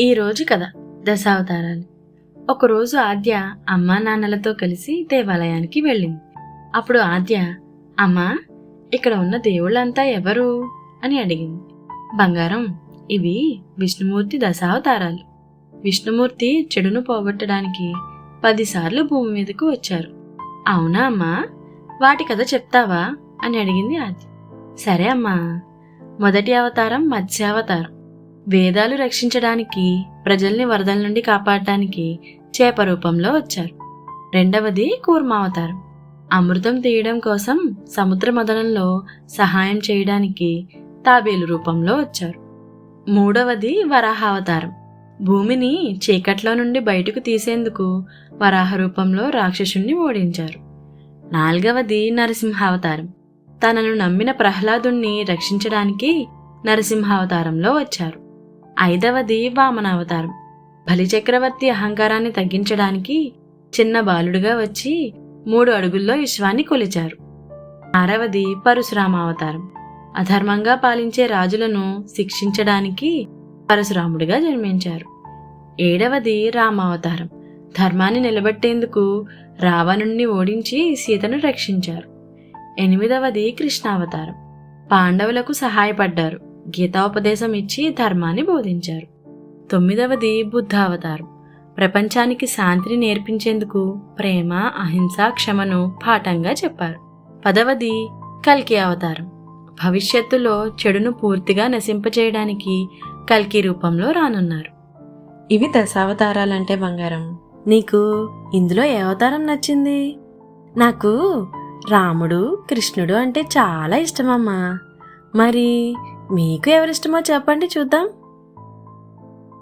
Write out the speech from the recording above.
ఈరోజు కథ దశావతారాలు. ఒకరోజు ఆద్య అమ్మా నాన్నలతో కలిసి దేవాలయానికి వెళ్ళింది. అప్పుడు ఆద్య అమ్మా ఇక్కడ ఉన్న దేవుళ్ళంతా ఎవరు? అని అడిగింది. బంగారం ఇవి విష్ణుమూర్తి దశావతారాలు. విష్ణుమూర్తి చెడును పోగొట్టడానికి పదిసార్లు భూమి మీదకు వచ్చారు. అవునా అమ్మా? వాటి కథ చెప్తావా? అని అడిగింది ఆద్య. సరే అమ్మా మొదటి అవతారం మత్స్యావతారం. వేదాలు రక్షించడానికి ప్రజల్ని వరదల నుండి కాపాడటానికి చేప రూపంలో వచ్చారు. రెండవది కూర్మావతారం. అమృతం తీయడం కోసం సముద్ర మదనంలో సహాయం చేయడానికి తాబేలు రూపంలో వచ్చారు. మూడవది వరాహావతారం. భూమిని చీకట్లో నుండి బయటకు తీసేందుకు వరాహ రూపంలో రాక్షసుణ్ణి ఓడించారు. నాల్గవది నరసింహావతారం. తనను నమ్మిన ప్రహ్లాదుణ్ణి రక్షించడానికి నరసింహావతారంలో వచ్చారు. ఐదవది వామనావతారం బలిచక్రవర్తి అహంకారాన్ని తగ్గించడానికి చిన్న బాలుడుగా వచ్చి మూడు అడుగుల్లో విశ్వాన్ని కొలిచారు. ఆరవది పరశురామావతారం అధర్మంగా పాలించే రాజులను శిక్షించడానికి పరశురాముడిగా జన్మించారు. ఏడవది రామావతారం ధర్మాన్ని నిలబెట్టేందుకు రావణుణ్ణి ఓడించి సీతను రక్షించారు. ఎనిమిదవది కృష్ణావతారం పాండవులకు సహాయపడ్డారు. గీతాపదేశం ఇచ్చి ధర్మాన్ని బోధించారు. తొమ్మిదవది బుద్ధావతారం. ప్రపంచానికి శాంతిని నేర్పించేందుకు ప్రేమ అహింస క్షమను పాఠంగా చెప్పారు. పదవది కల్కి అవతారం. భవిష్యత్తులో చెడును పూర్తిగా నశింపచేయడానికి కల్కి రూపంలో రానున్నారు. ఇవి దశావతారాలంటే బంగారం. నీకు ఇందులో ఏ అవతారం నచ్చింది? నాకు రాముడు కృష్ణుడు అంటే చాలా ఇష్టమమ్మా. మరి మీకు ఎవరిష్టమో చెప్పండి చూద్దాం.